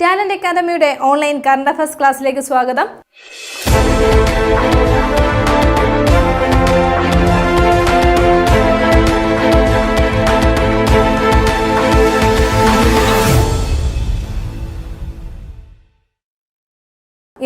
Talent അക്കാദമിയുടെ online current affairs ക്ലാസ്സിലേക്ക് സ്വാഗതം.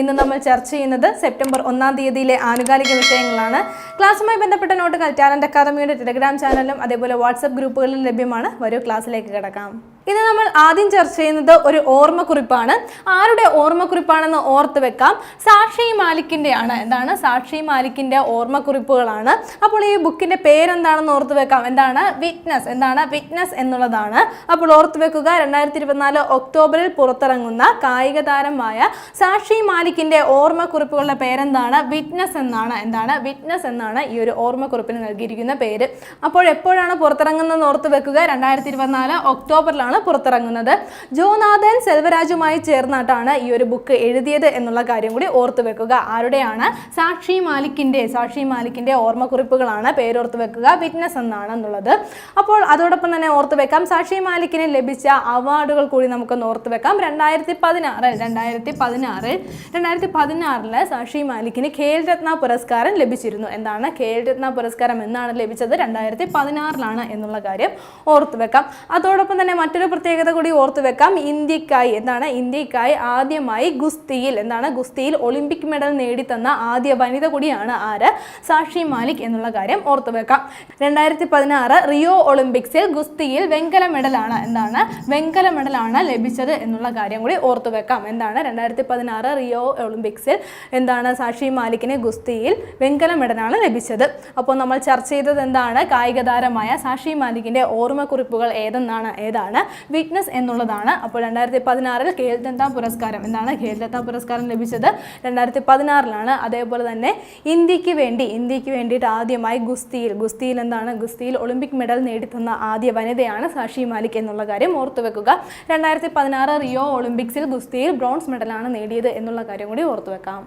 ഇന്ന് നമ്മൾ ചർച്ച ചെയ്യുന്നത് സെപ്റ്റംബർ ഒന്നാം തീയതിയിലെ ആനുകാലിക വിഷയങ്ങളാണ്. ക്ലാസ്സുമായി ബന്ധപ്പെട്ട നോട്ടുകൾ ടാലന്റ് അക്കാദമിയുടെ ടെലഗ്രാം ചാനലിലും അതേപോലെ വാട്സപ്പ് ഗ്രൂപ്പുകളിലും ലഭ്യമാണ്. ഓരോ ക്ലാസ്സിലേക്ക് കിടക്കാം. ഇന്ന് നമ്മൾ ആദ്യം ചർച്ച ചെയ്യുന്നത് ഒരു ഓർമ്മക്കുറിപ്പാണ്. ആരുടെ ഓർമ്മക്കുറിപ്പാണെന്ന് ഓർത്ത് വെക്കാം. സാക്ഷി മാലിക്കിന്റെ ആണ് എന്താണ്? സാക്ഷി മാലിക്കിന്റെ ഓർമ്മക്കുറിപ്പുകളാണ്. അപ്പോൾ ഈ ബുക്കിന്റെ പേരെന്താണെന്ന് ഓർത്ത് വെക്കാം. എന്താണ്? വിറ്റ്നസ്. എന്താണ്? വിറ്റ്നസ് എന്നുള്ളതാണ്. അപ്പോൾ ഓർത്ത് വെക്കുക രണ്ടായിരത്തി ഇരുപത്തിനാല് ഒക്ടോബറിൽ പുറത്തിറങ്ങുന്ന കായിക താരമായ സാക്ഷി മാലിക്കിന്റെ ഓർമ്മക്കുറിപ്പുകളുടെ പേരെന്താണ്? വിറ്റ്നസ് എന്നാണ്. എന്താണ്? വിറ്റ്നസ് എന്നാണ് ഈ ഒരു ഓർമ്മക്കുറിപ്പിന് നൽകിയിരിക്കുന്ന പേര്. അപ്പോൾ എപ്പോഴാണ് പുറത്തിറങ്ങുന്നത് ഓർത്ത് വെക്കുക? രണ്ടായിരത്തി ഇരുപത്തിനാല് ഒക്ടോബറിലാണ് പുറത്തിറങ്ങുന്നത്. ജോനാഥൻ സെൽവരാജുമായി ചേർന്നിട്ടാണ് ഈ ഒരു ബുക്ക് എഴുതിയത് എന്നുള്ള കാര്യം കൂടി ഓർത്ത് വെക്കുക. ആരുടെയാണ്? സാക്ഷി മാലിക്കിന്റെ സാക്ഷി മാലിക്കിന്റെ ഓർമ്മക്കുറിപ്പുകളാണ് പേരോർത്ത് വെക്കുക. വിറ്റ്നസ് എന്നാണ് എന്നുള്ളത് അപ്പോൾ അതോടൊപ്പം തന്നെ ഓർത്ത് വെക്കാം. സാക്ഷി മാലിക്കിന് ലഭിച്ച അവാർഡുകൾ കൂടി നമുക്ക് ഓർത്ത് വെക്കാം. രണ്ടായിരത്തി പതിനാറിൽ രണ്ടായിരത്തി പതിനാറിൽ രണ്ടായിരത്തി പതിനാറിൽ സാക്ഷി മാലിക്കിന് ഖേൽ രത്ന പുരസ്കാരം ലഭിച്ചിരുന്നു. എന്താണ്? ഖേൽ രത്ന പുരസ്കാരം എന്നാണ് ലഭിച്ചത്. രണ്ടായിരത്തി പതിനാറിലാണ് എന്നുള്ള കാര്യം ഓർത്തു വെക്കാം. അതോടൊപ്പം തന്നെ മറ്റൊരു പ്രത്യേകത കൂടി ഓർത്തു വെക്കാം. ഇന്ത്യക്കായി എന്താണ്? ഇന്ത്യക്കായി ആദ്യമായി ഗുസ്തിയിൽ എന്താണ്? ഗുസ്തിയിൽ ഒളിമ്പിക് മെഡൽ നേടിത്തന്ന ആദ്യ വനിത കൂടിയാണ് ആര്? സാക്ഷി മാലിക് എന്നുള്ള കാര്യം ഓർത്തു വെക്കാം. രണ്ടായിരത്തി പതിനാറ് റിയോ ഒളിമ്പിക്സിൽ ഗുസ്തിയിൽ വെങ്കല മെഡലാണ് എന്താണ്? വെങ്കല മെഡലാണ് ലഭിച്ചത് എന്നുള്ള കാര്യം കൂടി ഓർത്തു വെക്കാം. എന്താണ്? രണ്ടായിരത്തി പതിനാറ് റിയോ ഒളിമ്പിക്സിൽ എന്താണ്? സാക്ഷി മാലിക്കിന് ഗുസ്തിയിൽ വെങ്കല മെഡലാണ് ലഭിച്ചത്. അപ്പോൾ നമ്മൾ ചർച്ച ചെയ്തത് എന്താണ്? കായിക താരമായ സാക്ഷി മാലിക്കിന്റെ ഓർമ്മക്കുറിപ്പുകൾ ഏതെന്നാണ്? ഏതാണ്? വിറ്റ്നസ് എന്നുള്ളതാണ്. അപ്പോൾ രണ്ടായിരത്തി പതിനാറിൽ ഖേൽരത്ന പുരസ്കാരം എന്താണ്? ഖേൽരത്ന പുരസ്കാരം ലഭിച്ചത് രണ്ടായിരത്തി പതിനാറിലാണ് അതേപോലെ തന്നെ ഇന്ത്യയ്ക്ക് വേണ്ടി ഇന്ത്യയ്ക്ക് വേണ്ടിയിട്ട് ആദ്യമായി ഗുസ്തിയിൽ ഗുസ്തിയിൽ എന്താണ്? ഗുസ്തിയിൽ ഒളിമ്പിക് മെഡൽ നേടിത്തന്ന ആദ്യ വനിതയാണ് സാക്ഷി മാലിക് എന്നുള്ള കാര്യം ഓർത്തുവെക്കുക രണ്ടായിരത്തി പതിനാറ് റിയോ ഒളിമ്പിക്സിൽ ഗുസ്തിയിൽ ബ്രോൺസ് മെഡലാണ് നേടിയത് എന്നുള്ള കാര്യം കൂടി ഓർത്തു വെക്കാം.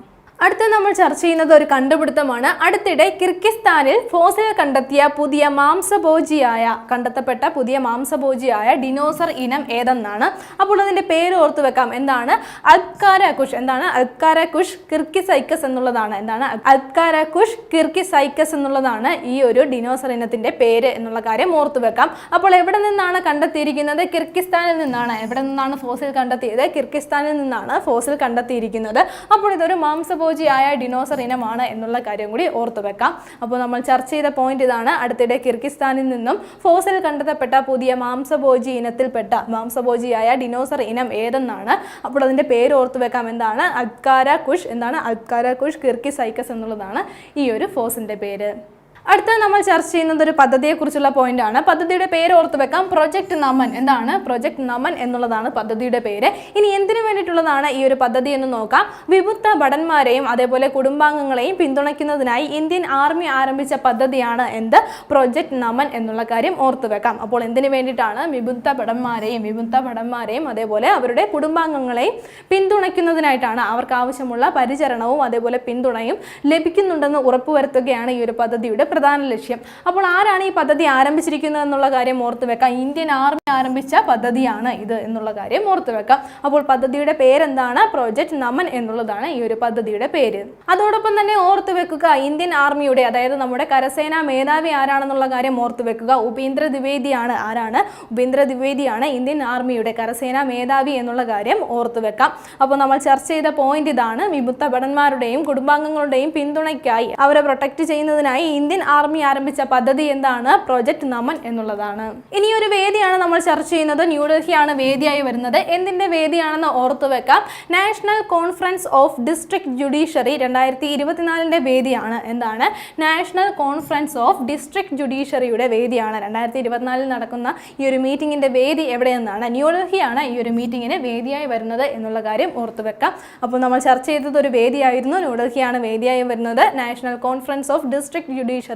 അടുത്ത നമ്മൾ ചർച്ച ചെയ്യുന്നത് ഒരു കണ്ടുപിടുത്തമാണ്. അടുത്തിടെ കിർഗിസ്ഥാനിൽ ഫോസിൽ കണ്ടെത്തിയ പുതിയ മാംസഭോജിയായ കണ്ടെത്തപ്പെട്ട പുതിയ മാംസഭോജിയായ ഡിനോസർ ഇനം ഏതെന്നാണ്? അപ്പോൾ അതിന്റെ പേര് ഓർത്തു വെക്കാം. എന്താണ്? അൽക്കാരകുഷ് എന്താണ്? അൽക്കാരകുഷ് കിർക്കിസൈക്കസ് എന്നുള്ളതാണ്. എന്താണ്? അൽക്കാരകുഷ് കിർക്കിസൈക്കസ് എന്നുള്ളതാണ് ഈ ഒരു ഡിനോസർ ഇനത്തിന്റെ പേര് എന്നുള്ള കാര്യം ഓർത്തു വെക്കാം. അപ്പോൾ എവിടെ നിന്നാണ് കണ്ടെത്തിയിരിക്കുന്നത്? കിർഗിസ്ഥാനിൽ നിന്നാണ്. എവിടെ നിന്നാണ് ഫോസിൽ കണ്ടെത്തിയത്? കിർഗിസ്ഥാനിൽ നിന്നാണ് ഫോസിൽ കണ്ടെത്തിയിരിക്കുന്നത്. അപ്പോൾ ഇതൊരു മാംസഭോജി മാംസഭോജിയായ ഡിനോസർ ഇനമാണ് എന്നുള്ള കാര്യം കൂടി ഓർത്തു വെക്കാം. അപ്പോൾ നമ്മൾ ചർച്ച ചെയ്ത പോയിന്റ് ഇതാണ്. അടുത്തിടെ കിർഗിസ്ഥാനിൽ നിന്നും ഫോസിൽ കണ്ടെത്തപ്പെട്ട പുതിയ മാംസഭോജി ഇനത്തിൽപ്പെട്ട മാംസഭോജിയായ ഡിനോസർ ഇനം ഏതെന്നാണ്? അപ്പോൾ അതിന്റെ പേര് ഓർത്തു വെക്കാം. എന്താണ്? അൽക്കാര കുഷ്. എന്താണ്? അൽക്കാര കുഷ് കിർക്കിസൈക്കസ് എന്നുള്ളതാണ് ഈ ഒരു ഫോസിന്റെ പേര്. അടുത്ത നമ്മൾ ചർച്ച ചെയ്യുന്നത് ഒരു പദ്ധതിയെക്കുറിച്ചുള്ള പോയിന്റ് ആണ്. പദ്ധതിയുടെ പേര് ഓർത്ത് വെക്കാം. പ്രൊജക്ട് നമൻ എന്താണ്? പ്രൊജക്ട് നമൻ എന്നുള്ളതാണ് പദ്ധതിയുടെ പേര്. ഇനി എന്തിനു വേണ്ടിയിട്ടുള്ളതാണ് ഈ ഒരു പദ്ധതി എന്ന് നോക്കാം. വിമുക്ത ഭടന്മാരെയും അതേപോലെ കുടുംബാംഗങ്ങളെയും പിന്തുണയ്ക്കുന്നതിനായി ഇന്ത്യൻ ആർമി ആരംഭിച്ച പദ്ധതിയാണ് എന്ത്? പ്രൊജക്ട് നമൻ എന്നുള്ള കാര്യം ഓർത്ത് വെക്കാം. അപ്പോൾ എന്തിനു വേണ്ടിയിട്ടാണ് വിമുക്ത ഭടന്മാരെയും വിമുക്ത ഭടന്മാരെയും അതേപോലെ അവരുടെ കുടുംബാംഗങ്ങളെയും പിന്തുണയ്ക്കുന്നതിനായിട്ടാണ് അവർക്ക് ആവശ്യമുള്ള പരിചരണവും അതേപോലെ പിന്തുണയും ലഭിക്കുന്നുണ്ടെന്ന് ഉറപ്പുവരുത്തുകയാണ് ഈ ഒരു പദ്ധതിയുടെ പ്രധാന ലക്ഷ്യം. അപ്പോൾ ആരാണ് ഈ പദ്ധതി ആരംഭിച്ചിരിക്കുന്നത് എന്നുള്ള കാര്യം ഓർത്ത് വെക്കാം. ഇന്ത്യൻ ആർമി ആരംഭിച്ച പദ്ധതിയാണ് ഇത് എന്നുള്ള കാര്യം ഓർത്ത് വെക്കാം. അപ്പോൾ പദ്ധതിയുടെ പേരെന്താണ്? പ്രോജക്ട് നമൻ എന്നുള്ളതാണ് ഈ ഒരു പദ്ധതിയുടെ പേര്. അതോടൊപ്പം തന്നെ ഓർത്ത് വെക്കുക ഇന്ത്യൻ ആർമിയുടെ അതായത് നമ്മുടെ കരസേനാ മേധാവി ആരാണെന്നുള്ള കാര്യം ഓർത്ത് വെക്കുക. ഉപേന്ദ്ര ദ്വിവേദിയാണ് ആരാണ്? ഉപേന്ദ്ര ദ്വിവേദിയാണ് ഇന്ത്യൻ ആർമിയുടെ കരസേനാ മേധാവി എന്നുള്ള കാര്യം ഓർത്ത് വെക്കാം. അപ്പോൾ നമ്മൾ ചർച്ച ചെയ്ത പോയിന്റ് ഇതാണ്. വിമുക്ത ഭടന്മാരുടെയും കുടുംബാംഗങ്ങളുടെയും പിന്തുണയ്ക്കായി അവരെ പ്രൊട്ടക്ട് ചെയ്യുന്നതിനായി ഇന്ത്യൻ ആർമി ആരംഭിച്ച പദ്ധതി എന്താണ്? പ്രൊജക്ട് നമൻ എന്നുള്ളതാണ്. ഇനി ഒരു വേദിയാണ് നമ്മൾ ചർച്ച ചെയ്യുന്നത്. ന്യൂഡൽഹിയാണ് വേദിയായി വരുന്നത്. എന്തിന്റെ വേദിയാണെന്ന് ഓർത്തു വെക്കാം. National conference of district judiciary രണ്ടായിരത്തി ഇരുപത്തിനാലിന്റെ വേദിയാണ്. എന്താണ്? നാഷണൽ കോൺഫറൻസ് ഓഫ് ഡിസ്ട്രിക്ട് ജുഡീഷ്യറിയുടെ വേദിയാണ്. രണ്ടായിരത്തി ഇരുപത്തിനാലിൽ നടക്കുന്ന ഈ ഒരു മീറ്റിംഗിന്റെ വേദി എവിടെയെന്നാണ്? ന്യൂഡൽഹിയാണ് ഈ ഒരു മീറ്റിംഗിന് വേദിയായി വരുന്നത് എന്നുള്ള കാര്യം ഓർത്തു വെക്കാം. അപ്പോൾ നമ്മൾ ചർച്ച ചെയ്തത് ഒരു വേദിയായിരുന്നു. ന്യൂഡൽഹിയാണ് വേദിയായി വരുന്നത്. National conference of district judiciary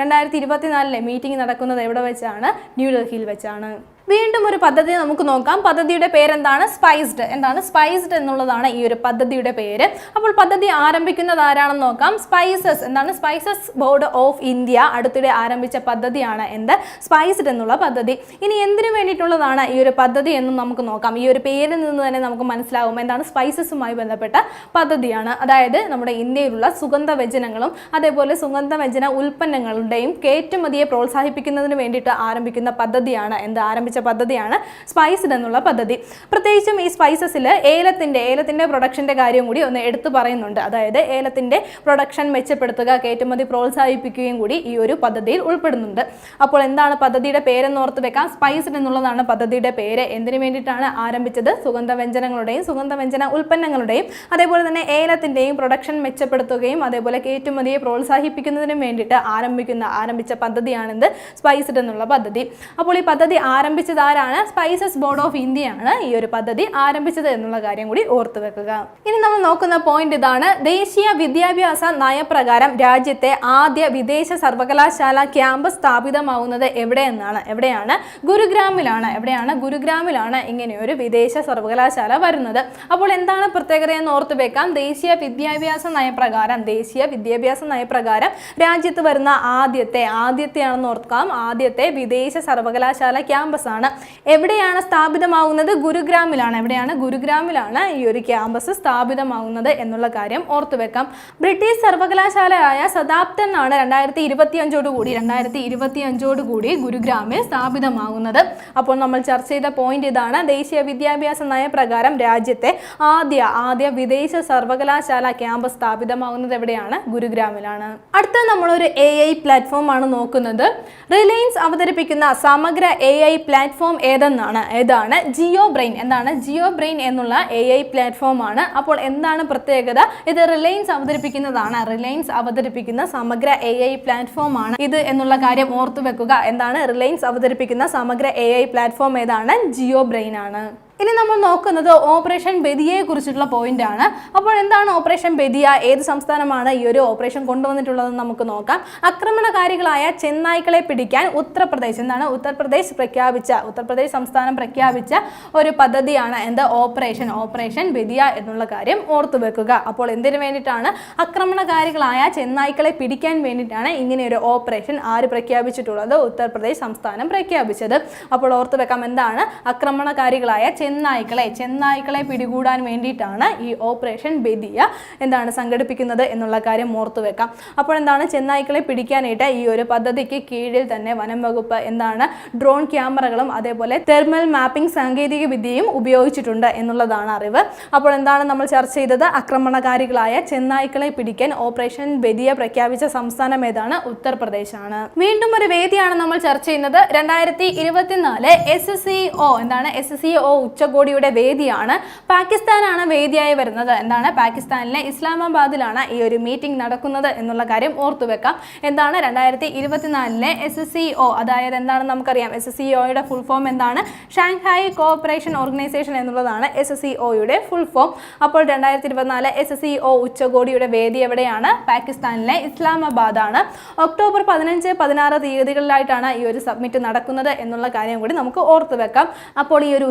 രണ്ടായിരത്തി ഇരുപത്തിനാലിലെ മീറ്റിംഗ് നടക്കുന്നത് എവിടെ വെച്ചാണ്? ന്യൂഡൽഹിയിൽ വെച്ചാണ്. വീണ്ടും ഒരു പദ്ധതി നമുക്ക് നോക്കാം. പദ്ധതിയുടെ പേരെന്താണ്? സ്പൈസ്ഡ് എന്താണ്? സ്പൈസ്ഡ് എന്നുള്ളതാണ് ഈ ഒരു പദ്ധതിയുടെ പേര്. അപ്പോൾ പദ്ധതി ആരംഭിക്കുന്നത് ആരാണെന്ന് നോക്കാം. സ്പൈസസ് എന്താണ്? സ്പൈസസ് ബോർഡ് ഓഫ് ഇന്ത്യ അടുത്തിടെ ആരംഭിച്ച പദ്ധതിയാണ് എന്ത്? സ്പൈസ്ഡ് എന്നുള്ള പദ്ധതി. ഇനി എന്തിനു വേണ്ടിയിട്ടുള്ളതാണ് ഈ ഒരു പദ്ധതി എന്നും നമുക്ക് നോക്കാം. ഈ ഒരു പേരിൽ നിന്ന് തന്നെ നമുക്ക് മനസ്സിലാവും എന്താണ് സ്പൈസസുമായി ബന്ധപ്പെട്ട പദ്ധതിയാണ്. അതായത് നമ്മുടെ ഇന്ത്യയിലുള്ള സുഗന്ധ വ്യജനങ്ങളും അതേപോലെ സുഗന്ധ വ്യജന ഉൽപ്പന്നങ്ങളുടെയും കയറ്റുമതിയെ പ്രോത്സാഹിപ്പിക്കുന്നതിന് വേണ്ടിയിട്ട് ആരംഭിക്കുന്ന പദ്ധതിയാണ് എന്ത്? ആരംഭിച്ച പദ്ധതിയാണ് സ്പൈസ്ഡ് എന്നുള്ള പദ്ധതി. പ്രത്യേകിച്ചും ഈ സ്പൈസസിൽ ഏലത്തിന്റെ ഏലത്തിന്റെ പ്രൊഡക്ഷന്റെ കാര്യം കൂടി ഒന്ന് എടുത്തു പറയുന്നുണ്ട്. അതായത് ഏലത്തിന്റെ പ്രൊഡക്ഷൻ മെച്ചപ്പെടുത്തുക കയറ്റുമതി പ്രോത്സാഹിപ്പിക്കുകയും കൂടി ഈ ഒരു പദ്ധതിയിൽ ഉൾപ്പെടുന്നുണ്ട്. അപ്പോൾ എന്താണ് പദ്ധതിയുടെ പേരെന്ന് ഓർത്ത് വെക്കാം. സ്പൈസ്ഡ് എന്നുള്ളതാണ് പദ്ധതിയുടെ പേര്. എന്തിനു വേണ്ടിയിട്ടാണ് ആരംഭിച്ചത്? സുഗന്ധ വ്യഞ്ജനങ്ങളുടെയും സുഗന്ധ വ്യഞ്ജന ഉൽപ്പന്നങ്ങളുടെയും അതേപോലെ തന്നെ ഏലത്തിന്റെയും പ്രൊഡക്ഷൻ മെച്ചപ്പെടുത്തുകയും അതേപോലെ കയറ്റുമതിയെ പ്രോത്സാഹിപ്പിക്കുന്നതിനും വേണ്ടിയിട്ട് ആരംഭിക്കുന്ന ആരംഭിച്ച പദ്ധതിയാണിത് സ്പൈസ്ഡ് എന്നുള്ള പദ്ധതി. അപ്പോൾ ഈ പദ്ധതി ആരംഭിച്ചത് ആരാണ്? സ്പൈസസ് ബോർഡ് ഓഫ് ഇന്ത്യയാണ് ഈ ഒരു പദ്ധതി ആരംഭിച്ചത് എന്നുള്ള കാര്യം കൂടി ഓർത്തു വെക്കുക. ഇനി നമ്മൾ നോക്കുന്ന പോയിന്റ് ഇതാണ്. ദേശീയ വിദ്യാഭ്യാസ നയപ്രകാരം രാജ്യത്തെ ആദ്യ വിദേശ സർവകലാശാല ക്യാമ്പസ് സ്ഥാപിതമാവുന്നത് എവിടെയെന്നാണ്? എവിടെയാണ്? ഗുരുഗ്രാമിലാണ്. എവിടെയാണ്? ഗുരുഗ്രാമിലാണ് ഇങ്ങനെ ഒരു വിദേശ സർവകലാശാല വരുന്നത്. അപ്പോൾ എന്താണ് പ്രത്യേകത എന്ന് ഓർത്ത് വെക്കാം. ദേശീയ വിദ്യാഭ്യാസ നയപ്രകാരം ദേശീയ വിദ്യാഭ്യാസ നയപ്രകാരം രാജ്യത്ത് വരുന്ന ആദ്യത്തെ ആദ്യത്തെയാണെന്ന് ഓർക്കാം. ആദ്യത്തെ വിദേശ സർവകലാശാല ക്യാമ്പസ് ആണ്. എവിടെയാണ് സ്ഥാപിതമാകുന്നത് ഗുരുഗ്രാമിലാണ്. എവിടെയാണ്? ഗുരുഗ്രാമിലാണ് ഈ ഒരു ക്യാമ്പസ് സ്ഥാപിതമാകുന്നത് എന്നുള്ള കാര്യം ഓർത്തുവെക്കാം ബ്രിട്ടീഷ് സർവകലാശാലയായ സദാപ്തൻ ആണ് രണ്ടായിരത്തി ഇരുപത്തി അഞ്ചോട് കൂടി രണ്ടായിരത്തി ഇരുപത്തി അഞ്ചോട് കൂടി ഗുരുഗ്രാമിൽ സ്ഥാപിതമാകുന്നത് അപ്പോൾ നമ്മൾ ചർച്ച ചെയ്ത പോയിന്റ് ഇതാണ്. ദേശീയ വിദ്യാഭ്യാസ നയപ്രകാരം രാജ്യത്തെ ആദ്യ ആദ്യ വിദേശ സർവകലാശാല ക്യാമ്പസ് സ്ഥാപിതമാകുന്നത് എവിടെയാണ്? ഗുരുഗ്രാമിലാണ്. അടുത്ത നമ്മളൊരു എ ഐ പ്ലാറ്റ്ഫോം ആണ് നോക്കുന്നത്. റിലയൻസ് അവതരിപ്പിക്കുന്ന സമഗ്ര എ ഐ പ്ലാറ്റ്ഫോം ഏതെന്നാണ്? ഏതാണ്? ജിയോ ബ്രെയിൻ. എന്താണ്? ജിയോ ബ്രെയിൻ എന്നുള്ള എ ഐ പ്ലാറ്റ്ഫോം ആണ്. അപ്പോൾ എന്താണ് പ്രത്യേകത? ഇത് റിലയൻസ് അവതരിപ്പിക്കുന്നതാണ്. റിലയൻസ് അവതരിപ്പിക്കുന്ന സമഗ്ര എ ഐ പ്ലാറ്റ്ഫോം ആണ് ഇത് എന്നുള്ള കാര്യം ഓർത്തു വെക്കുക. എന്താണ്? റിലയൻസ് അവതരിപ്പിക്കുന്ന സമഗ്ര എ ഐ പ്ലാറ്റ്ഫോം ഏതാണ്? ജിയോ ബ്രെയിൻ ആണ്. ഇനി നമ്മൾ നോക്കുന്നത് ഓപ്പറേഷൻ ബെദിയെ കുറിച്ചിട്ടുള്ള പോയിന്റ് ആണ്. അപ്പോൾ എന്താണ് ഓപ്പറേഷൻ ബെദിയ ഏത് സംസ്ഥാനമാണ് ഈ ഒരു ഓപ്പറേഷൻ കൊണ്ടുവന്നിട്ടുള്ളതെന്ന് നമുക്ക് നോക്കാം. ആക്രമണകാരികളായ ചെന്നായ്ക്കളെ പിടിക്കാൻ ഉത്തർപ്രദേശ് എന്താണ്? ഉത്തർപ്രദേശ് പ്രഖ്യാപിച്ച ഉത്തർപ്രദേശ് സംസ്ഥാനം പ്രഖ്യാപിച്ച ഒരു പദ്ധതിയാണ് എന്ത്? ഓപ്പറേഷൻ ഓപ്പറേഷൻ ബെദിയ എന്നുള്ള കാര്യം ഓർത്തു വെക്കുക. അപ്പോൾ എന്തിനു വേണ്ടിയിട്ടാണ്? ആക്രമണകാരികളായ ചെന്നായ്ക്കളെ പിടിക്കാൻ വേണ്ടിയിട്ടാണ് ഇങ്ങനെ ഒരു ഓപ്പറേഷൻ ആര് പ്രഖ്യാപിച്ചിട്ടുള്ളത്? ഉത്തർപ്രദേശ് സംസ്ഥാനം പ്രഖ്യാപിച്ചത്. അപ്പോൾ ഓർത്തു വെക്കാം എന്താണ്? ആക്രമണകാരികളായ ചെന്നായ്ക്കളെ ചെന്നായ്ക്കളെ പിടികൂടാൻ വേണ്ടിയിട്ടാണ് ഈ ഓപ്പറേഷൻ ബെദിയ എന്താണ് സംഘടിപ്പിക്കുന്നത് എന്നുള്ള കാര്യം ഓർത്തു വെക്കാം. അപ്പോൾ എന്താണ് ചെന്നായ്ക്കളെ പിടിക്കാനായിട്ട് ഈ ഒരു പദ്ധതിക്ക് കീഴിൽ തന്നെ വനം വകുപ്പ് എന്താണ് ഡ്രോൺ ക്യാമറകളും അതേപോലെ തെർമൽ മാപ്പിംഗ് സാങ്കേതിക വിദ്യയും ഉപയോഗിച്ചിട്ടുണ്ട് എന്നുള്ളതാണ് അറിവ്. അപ്പോൾ എന്താണ് നമ്മൾ ചർച്ച ചെയ്തത്? ആക്രമണകാരികളായ ചെന്നായ്ക്കളെ പിടിക്കാൻ ഓപ്പറേഷൻ ബെദിയ പ്രഖ്യാപിച്ച സംസ്ഥാനം ഏതാണ്? ഉത്തർപ്രദേശാണ്. വീണ്ടും ഒരു വേദിയാണ് നമ്മൾ ചർച്ച ചെയ്യുന്നത്. രണ്ടായിരത്തി ഇരുപത്തിനാല് എസ് സി ഒ എന്താണ്? എസ് സി ഒ ഉച്ചകോടിയുടെ വേദിയാണ്. പാകിസ്ഥാനാണ് വേദിയായി വരുന്നത്. എന്താണ്? പാകിസ്ഥാനിലെ ഇസ്ലാമാബാദിലാണ് ഈ ഒരു മീറ്റിംഗ് നടക്കുന്നത് എന്നുള്ള കാര്യം ഓർത്തുവെക്കാം എന്താണ്? രണ്ടായിരത്തി ഇരുപത്തിനാലിലെ എസ് എസ് സി ഒ അതായത് എന്താണെന്ന് നമുക്കറിയാം? എസ് എസ് സി ഒയുടെ ഫുൾ ഫോം എന്താണ്? ഷാങ്ഹായ് കോഓപ്പറേഷൻ ഓർഗനൈസേഷൻ എന്നുള്ളതാണ് എസ് എസ് സി ഒയുടെ ഫുൾ ഫോം അപ്പോൾ രണ്ടായിരത്തി ഇരുപത്തിനാല് എസ് എസ് സി ഒ ഉച്ചകോടിയുടെ വേദി എവിടെയാണ്? പാകിസ്ഥാനിലെ ഇസ്ലാമാബാദ് ആണ് ഒക്ടോബർ പതിനഞ്ച് പതിനാറ് തീയതികളിലായിട്ടാണ് ഈ ഒരു സബ്മിറ്റ് നടക്കുന്നത് എന്നുള്ള കാര്യം കൂടി നമുക്ക് ഓർത്തു വെക്കാം. അപ്പോൾ ഈ ഒരു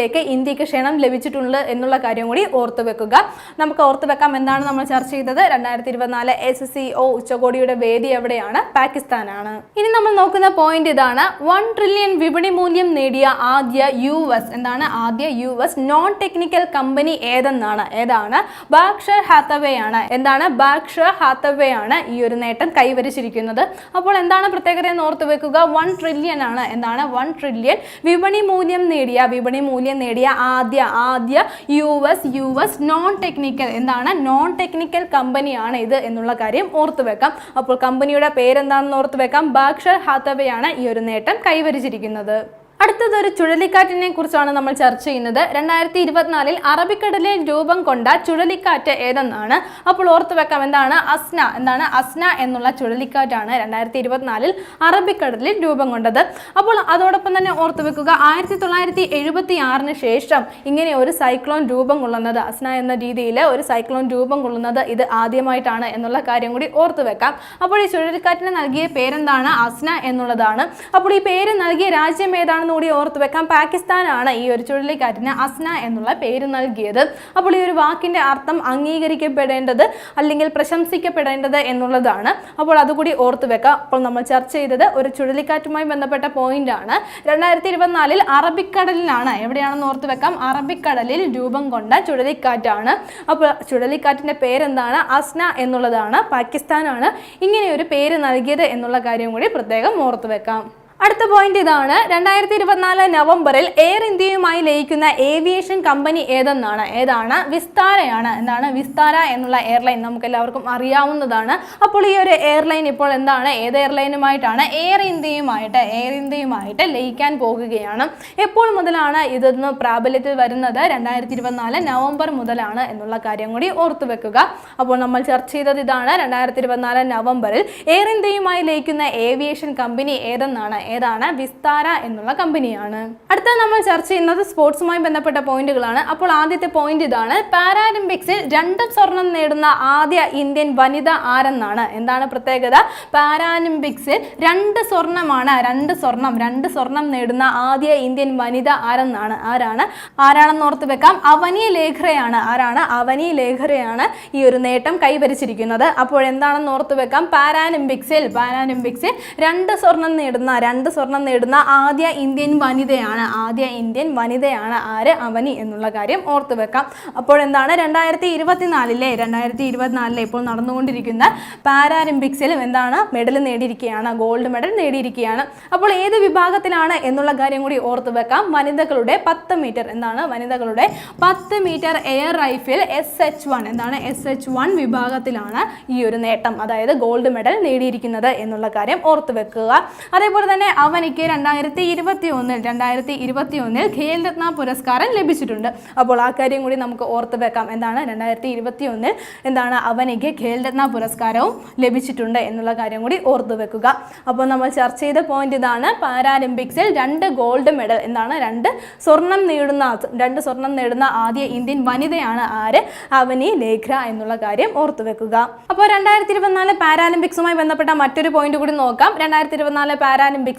ഉച്ചകോടിയിലേക്ക് ഇന്ത്യയ്ക്ക് ക്ഷണം ലഭിച്ചിട്ടുണ്ട് എന്നുള്ള കാര്യം കൂടി ഓർത്തു വെക്കുക. നമുക്ക് ഓർത്തു വെക്കാം എന്താണ് നമ്മൾ ചർച്ച ചെയ്തത്. രണ്ടായിരത്തി ഇരുപത്തിനാല് എസ് സി ഒ ഉച്ചകോടിയുടെ വേദി എവിടെയാണ്? പാകിസ്ഥാനാണ്. ഇനി നമ്മൾ നോക്കുന്ന പോയിന്റ് ഇതാണ്. വൺ ട്രില്യൺ വിപണി മൂല്യം നേടിയ ആദ്യ യു എസ് എന്താണ്? ആദ്യ U S non technical company ഏതെന്നാണ്? ഏതാണ്? ബാക്ഷർ ഹാത്തവേ ആണ് എന്താണ്? ബാക്ഷർ ഹാത്തവേ ആണ് ഈ ഒരു നേട്ടം കൈവരിച്ചിരിക്കുന്നത്. അപ്പോൾ എന്താണ് പ്രത്യേകത എന്ന് ഓർത്ത് വെക്കുക? വൺ ട്രില്യൺ ആണ്. എന്താണ്? വൺ ട്രില്യൺ വിപണി മൂല്യം നേടിയ വിപണി മൂല്യം നേടിയ ആദ്യ ആദ്യ U S U S non technical എന്താണ്? നോൺ ടെക്നിക്കൽ കമ്പനിയാണ് ഇത് എന്നുള്ള കാര്യം ഓർത്തു വെക്കാം. അപ്പോൾ കമ്പനിയുടെ പേരെന്താണെന്ന് ഓർത്തു വെക്കാം. ബാക്ഷർ ഹാത്തവയാണ് ഈ ഒരു നേട്ടം കൈവരിച്ചിരിക്കുന്നത്. അടുത്തത് ഒരു ചുഴലിക്കാറ്റിനെ കുറിച്ചാണ് നമ്മൾ ചർച്ച ചെയ്യുന്നത്. രണ്ടായിരത്തി ഇരുപത്തിനാലിൽ അറബിക്കടലിൽ രൂപം കൊണ്ട ചുഴലിക്കാറ്റ് ഏതെന്നാണ്? അപ്പോൾ ഓർത്തു വെക്കാം എന്താണ്? അസ്ന. എന്താണ്? അസ്ന എന്നുള്ള ചുഴലിക്കാറ്റാണ് രണ്ടായിരത്തി ഇരുപത്തിനാലിൽ അറബിക്കടലിൽ രൂപം കൊണ്ടത്. അപ്പോൾ അതോടൊപ്പം തന്നെ ഓർത്തു വെക്കുക ആയിരത്തി തൊള്ളായിരത്തി എഴുപത്തി ആറിന് ശേഷം ഇങ്ങനെ ഒരു സൈക്ലോൺ രൂപം കൊള്ളുന്നത് അസ്ന എന്ന രീതിയിൽ ഒരു സൈക്ലോൺ രൂപം കൊള്ളുന്നത് ഇത് ആദ്യമായിട്ടാണ് എന്നുള്ള കാര്യം കൂടി ഓർത്തു വെക്കാം. അപ്പോൾ ഈ ചുഴലിക്കാറ്റിന് നൽകിയ പേരെന്താണ്? അസ്ന എന്നുള്ളതാണ്. അപ്പോൾ ഈ പേര് നൽകിയ രാജ്യം ഏതാണെന്ന് കൂടി ഓർത്ത് വെക്കാം. പാകിസ്ഥാനാണ് ഈ ഒരു ചുഴലിക്കാറ്റിന് അസ്ന എന്നുള്ള പേര് നൽകിയത്. അപ്പോൾ ഈ ഒരു വാക്കിന്റെ അർത്ഥം അംഗീകരിക്കപ്പെടേണ്ടത് അല്ലെങ്കിൽ പ്രശംസിക്കപ്പെടേണ്ടത് എന്നുള്ളതാണ്. അപ്പോൾ അതുകൂടി ഓർത്ത് വെക്കാം. അപ്പോൾ നമ്മൾ ചർച്ച ചെയ്തത് ഒരു ചുഴലിക്കാറ്റുമായി ബന്ധപ്പെട്ട പോയിന്റ് ആണ്. രണ്ടായിരത്തി ഇരുപത്തിനാലിൽ അറബിക്കടലിലാണ്. എവിടെയാണെന്ന് ഓർത്ത് വെക്കാം. അറബിക്കടലിൽ രൂപം കൊണ്ട ചുഴലിക്കാറ്റാണ്. അപ്പോൾ ചുഴലിക്കാറ്റിന്റെ പേരെന്താണ്? അസ്ന എന്നുള്ളതാണ്. പാകിസ്ഥാനാണ് ഇങ്ങനെ ഒരു പേര് നൽകിയത് എന്നുള്ള കാര്യം കൂടി പ്രത്യേകം ഓർത്ത് വെക്കാം. അടുത്ത പോയിന്റ് ഇതാണ്. രണ്ടായിരത്തി ഇരുപത്തിനാല് നവംബറിൽ എയർ ഇന്ത്യയുമായി ലയിക്കുന്ന ഏവിയേഷൻ കമ്പനി ഏതെന്നാണ്? ഏതാണ്? വിസ്താരയാണ്. എന്താണ്? വിസ്താര എന്നുള്ള എയർലൈൻ നമുക്ക് എല്ലാവർക്കും അറിയാവുന്നതാണ്. അപ്പോൾ ഈ ഒരു എയർലൈൻ ഇപ്പോൾ എന്താണ്? ഏത് എയർലൈനുമായിട്ടാണ് എയർ ഇന്ത്യയുമായിട്ട് എയർ ഇന്ത്യയുമായിട്ട് ലയിക്കാൻ പോകുകയാണ്. എപ്പോൾ മുതലാണ് ഇതെന്ന് പ്രാബല്യത്തിൽ വരുന്നത്? രണ്ടായിരത്തി ഇരുപത്തിനാല് നവംബർ മുതലാണ് എന്നുള്ള കാര്യം കൂടി ഓർത്തു വെക്കുക. അപ്പോൾ നമ്മൾ ചർച്ച ചെയ്തത് ഇതാണ്. രണ്ടായിരത്തി ഇരുപത്തിനാല് നവംബറിൽ എയർ ഇന്ത്യയുമായി ലയിക്കുന്ന ഏവിയേഷൻ കമ്പനി ഏതെന്നാണ്? ഏതാണ്? വിസ്താര എന്നുള്ള കമ്പനിയാണ്. അടുത്ത നമ്മൾ ചർച്ച ചെയ്യുന്നത് സ്പോർട്സുമായി ബന്ധപ്പെട്ട പോയിന്റുകളാണ്. അപ്പോൾ ആദ്യത്തെ പോയിന്റ് ഇതാണ്. പാരാലിമ്പിക്സിൽ രണ്ട് സ്വർണം നേടുന്ന ആദ്യ ഇന്ത്യൻ വനിത ആരെന്നാണ്? എന്താണ് പ്രത്യേകത? പാരാലിമ്പിക്സിൽ രണ്ട് സ്വർണമാണ് രണ്ട് സ്വർണം രണ്ട് സ്വർണം നേടുന്ന ആദ്യ ഇന്ത്യൻ വനിത ആരെന്നാണ്? ആരാണ്? ആരാണെന്ന് ഓർത്ത് വെക്കാം. അവനി ലേഖരയാണ്. ആരാണ്? അവനി ലേഖരയാണ് ഈ ഒരു നേട്ടം കൈവരിച്ചിരിക്കുന്നത്. അപ്പോൾ എന്താണെന്ന് ഓർത്ത് വെക്കാം. പാരാലിമ്പിക്സിൽ പാരാലിമ്പിക്സിൽ രണ്ട് സ്വർണം നേടുന്ന രണ്ട് സ്വർണം നേടുന്ന ആദ്യ ഇന്ത്യൻ വനിതയാണ് ആദ്യ ഇന്ത്യൻ വനിതയാണ് ആര്? അവനി എന്നുള്ള കാര്യം ഓർത്തു വെക്കാം. അപ്പോൾ എന്താണ്? രണ്ടായിരത്തി ഇരുപത്തിനാലിലെ രണ്ടായിരത്തി ഇരുപത്തിനാലിലെ ഇപ്പോൾ നടന്നുകൊണ്ടിരിക്കുന്ന പാരാലിമ്പിക്സിലും എന്താണ്? മെഡൽ നേടിയിരിക്കുകയാണ് ഗോൾഡ് മെഡൽ നേടിയിരിക്കുകയാണ്. അപ്പോൾ ഏത് വിഭാഗത്തിലാണ് എന്നുള്ള കാര്യം കൂടി ഓർത്തു വെക്കാം. വനിതകളുടെ പത്ത് മീറ്റർ എന്താണ്? വനിതകളുടെ പത്ത് metre air rifle S H one എന്താണ്? എസ് എച്ച് വൺ വിഭാഗത്തിലാണ് ഈ ഒരു നേട്ടം അതായത് ഗോൾഡ് മെഡൽ നേടിയിരിക്കുന്നത് എന്നുള്ള കാര്യം ഓർത്തു വെക്കുക. അതേപോലെ തന്നെ അവനിക്ക് രണ്ടായിരത്തി ഇരുപത്തി ഒന്നിൽ രണ്ടായിരത്തി ഇരുപത്തി ഒന്നിൽ ഖേൽ രത്ന പുരസ്കാരം ലഭിച്ചിട്ടുണ്ട്. അപ്പോൾ ആ കാര്യം കൂടി നമുക്ക് ഓർത്ത് വെക്കാം. എന്താണ് രണ്ടായിരത്തി ഇരുപത്തി ഒന്നിൽ എന്താണ് അവനിക്ക് ഖേൽ പുരസ്കാരവും ലഭിച്ചിട്ടുണ്ട് എന്നുള്ള കാര്യം കൂടി ഓർത്ത് വെക്കുക. അപ്പോൾ നമ്മൾ ചർച്ച ചെയ്ത പോയിന്റ് ഇതാണ് പാരാലിമ്പിക്സിൽ രണ്ട് ഗോൾഡ് മെഡൽ എന്താണ്? രണ്ട് സ്വർണം നേടുന്ന രണ്ട് സ്വർണം നേടുന്ന ആദ്യ ഇന്ത്യൻ വനിതയാണ് ആര്? അവനി ലേഖ്ര എന്നുള്ള കാര്യം ഓർത്തു വെക്കുക. അപ്പോൾ രണ്ടായിരത്തി ഇരുപത്തിനാല് പാരാലിമ്പിക്സുമായി ബന്ധപ്പെട്ട മറ്റൊരു പോയിന്റ് കൂടി നോക്കാം. രണ്ടായിരത്തി ഇരുപത്തിനാല്